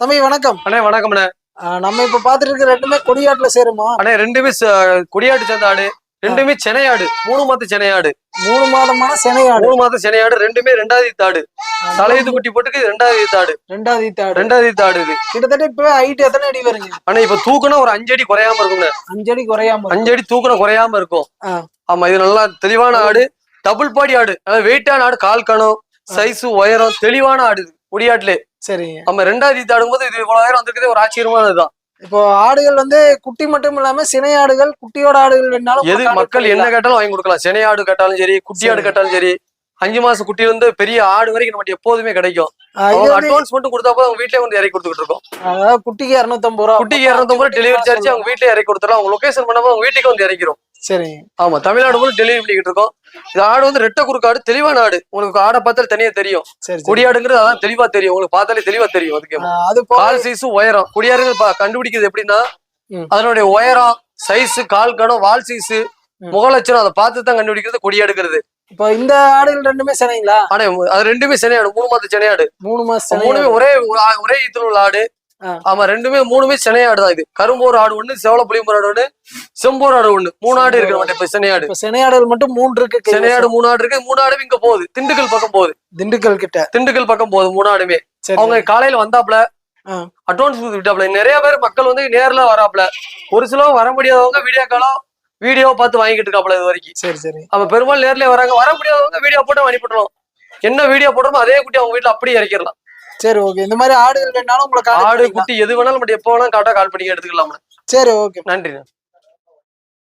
தம்பி வணக்கம். அண்ணே வணக்கம்ண்ணே. ஆஹ் நம்ம இப்ப பாத்துட்டு இருக்க ரெண்டுமே கொடியாட்டுல சேருமா? அண்ணே ரெண்டுமே ச- கொடியாடு சேர்ந்த ஆடு ரெண்டுமே சென்னையாடு மூணு மாத்து சென்னையாடு மூணு மாதமான சினையாடு மூணு மாத்து சென்னையாடு ரெண்டுமே ரெண்டாவது தாடு தலையீத்து குட்டி போட்டுக்கு ரெண்டாவது தாடு ரெண்டாவது ஈத்தாடு ரெண்டாவது தாடு இது. கிட்டத்தட்ட இப்ப ஹைட் எத்தனை அடி வருங்க? ஆனா இப்ப தூக்குனா ஒரு அஞ்சு அடி குறையாம இருக்கும்ண்ணே. அஞ்சு அடி குறையாம இருக்கும். அஞ்சு அடி தூக்குன குறையாம இருக்கும். ஆமா இது நல்லா தெளிவான ஆடு. டபுள் பாடி ஆடு. அதாவது வெயிட்டான ஆடு. கால் கணம் சைஸ் உயரம் தெளிவான ஆடு கொடியாட்டுல. சரிங்க. நம்ம ரெண்டாவது ஈத்து ஆடும்போது இது இவ்வளவு வந்திருக்கிறதே ஒரு ஆச்சரியமானதுதான் இப்போ ஆடுகள் வந்து குட்டி மட்டும் இல்லாம சினை ஆடுகள் குட்டியோட ஆடுகள் வேணாலும் எது மக்கள் என்ன கேட்டாலும் வாங்கி கொடுக்கலாம். செனை ஆடு கேட்டாலும் சரி குட்டி ஆடு சரி. கேட்டாலும் சரி அஞ்சு மாசம் குட்டில இருந்து பெரிய ஆடு வரைக்கும் நம்ம எப்போதுமே கிடைக்கும். வந்து, அட்வான்ஸ் மட்டும் கொடுத்தா போதும் அவங்க வீட்லயே வந்து இறக்கி கொடுத்துட்டு இருக்கோம். குட்டிக்கு இரநூத்தம்பது ரூபா. குட்டிக்கு இரநூத்தம்பது டெலிவரி சார்ஜ் அவங்க வீட்லயே இறக்கி கொடுத்துறோம் அவங்க லொகேஷன் பண்ணாம அவங்க வீட்டுக்கு வந்து இறக்கிறோம் சரிங்க ஆமா தமிழ்நாடு ஃபுல்லு டெலிவரி பண்ணிக்கிட்டு இருக்கோம். இது ஆடு வந்து ரெட்டை குறுக்கு ஆடு தெளிவான ஆடு. உங்களுக்கு ஆடை பார்த்தாலே தனியா தெரியும். சரி சரி. கொடியாடுங்கிறது அதான் தெளிவா தெரியும். உங்களுக்கு பார்த்தாலே தெளிவா தெரியும் அதுக்கு. அது கால் சைஸும் உயரம். கொடியாடுங்க கண்டுபிடிக்கிறது எப்படின்னா. அதனுடைய உயரம் சைஸ் கால் கணம் வால் சைஸ். முகலட்சணம் அதை பார்த்து தான் கண்டுபிடிக்கிறது கொடியாடுங்கிறது. இப்போ இந்த ஆடுகள் ரெண்டுமே சினைங்களா? ஆனா அது ரெண்டுமே சென்னையாடு மூணு மாத்து சென்னையாடு மூணு மாசம் மூணுமே ஒரே ஒரு- ஒரே இதுல உள்ள ஆடு. ஆமா ரெண்டுமே மூணுமே சென்னையாடு தான் இது. கரும்போர் ஆடு ஒண்ணு செவல புளியம்பூர் ஆடு ஒண்ணு செம்போர் ஆடு ஒண்ணு மூணு ஆடு இருக்கு நம்மகிட்ட இப்ப சென்னையாடு. சினையாடுகள் மட்டும் மூன்று இருக்கு. சென்னையாடு மூணு ஆடு இருக்கு மூணு ஆடு இங்க போகுது. திண்டுக்கல் பக்கம் போகுது. திண்டுக்கல் கிட்ட. திண்டுக்கல் பக்கம் போகுது மூணு ஆடுமே சரி. அவங்க காலையில வந்தாப்ல. அட்வான்ஸ் விட்டாப்ல நிறைய பேர் மக்கள் வந்து நேர்ல வராப்ல ஒரு சிலவங்க வர முடியாதவங்க வீடியோ காலம் வீடியோ பார்த்து வாங்கிட்டு இருக்காப்ல இது வரைக்கும். சரி சரி. அவன் பெரும்பாலும் நேர்லயே வராங்க. வர முடியாதவங்க வீடியோ போட்டு அனுப்பிட்டுறோம் என்ன வீடியோ போடுறோமோ அதே குட்டி அவங்க வீட்டுல அப்படியே இறக்கிடலாம். சரி ஓகே இந்த மாதிரி ஆடுகள் வேணாலும் உங்களை contact ஆடு. குட்டி எது வேணாலும் நம்ம எப்போ வேணாலும் காட்டா கால் பண்ணி எடுத்துக்கலாம் சரி ஓகே நன்றி